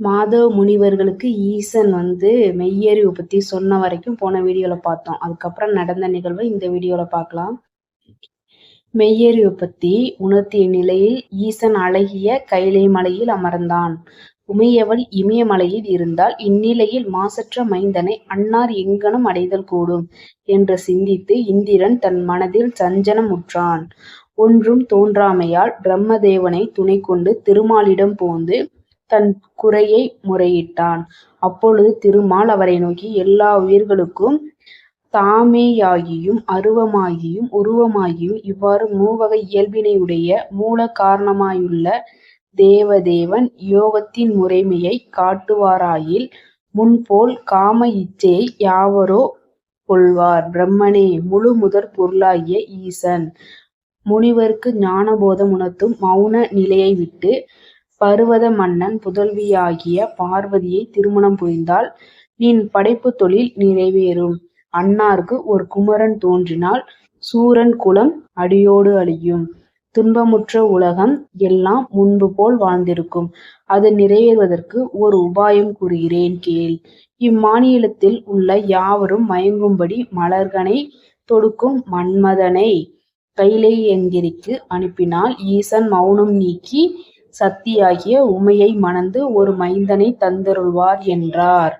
மாதவ முனிவர்களுக்கு ஈசன் வந்து மெய்யறிவு பற்றி சொன்ன வரைக்கும் போன வீடியோவில் பார்த்தோம். அதுக்கப்புறம் நடந்த நிகழ்வை இந்த வீடியோவில் பார்க்கலாம். மெய்யறிவு பற்றி உணர்த்திய நிலையில் ஈசன் அழகிய கைலை மலையில் அமர்ந்தான். உமையவள் இமயமலையில் இருந்தால் இந்நிலையில் மாசற்ற மைந்தனை அன்னார் எங்கனும் அடைதல் கூடும் என்று சிந்தித்து இந்திரன் தன் மனதில் சஞ்சனம் உற்றான். ஒன்றும் தோன்றாமையால் பிரம்மதேவனை துணை கொண்டு திருமாலிடம் போந்து தன் குறையை முறையிட்டான். அப்பொழுது திருமால் அவரை நோக்கி எல்லா உயிர்களுக்கும் தாமேயாகியும் அருவமாகியும் உருவமாகியும் இவ்வாறு மூவகை இயல்பினையுடைய மூல காரணமாயுள்ள தேவதேவன் யோகத்தின் முறைமையை காட்டுவாராயில் முன்போல் காம இச்சையை யாவரோ கொள்வார். பிரம்மனே முழு முதற் பொருளாகிய ஈசன் முனிவருக்கு ஞானபோதம் உணர்த்தும் மௌன நிலையை விட்டு பருவத மன்னன் புதல்வியாகிய பார்வதியை திருமணம் புரிந்தால் நின் படைப்பு தொழில் நிறைவேறும். அன்னார்க்கு ஒரு குமரன் தோன்றினால் சூரன் குலம் அடியோடு அழியும். துன்பமுற்ற உலகம் எல்லாம் முன்பு போல் வாழ்ந்திருக்கும். அது நிறைவேறுவதற்கு ஒரு உபாயம் கூறுகிறேன் கேள். இம்மாநிலத்தில் உள்ள யாவரும் மயங்கும்படி மலர்கனை தொடுக்கும் மன்மதனை கைலையங்கிரிக்கு அனுப்பினால் ஈசன் மௌனம் நீக்கி சத்தியாகிய உமையை மணந்து ஒரு மைந்தனைத் தந்தருள்வார் என்றார்.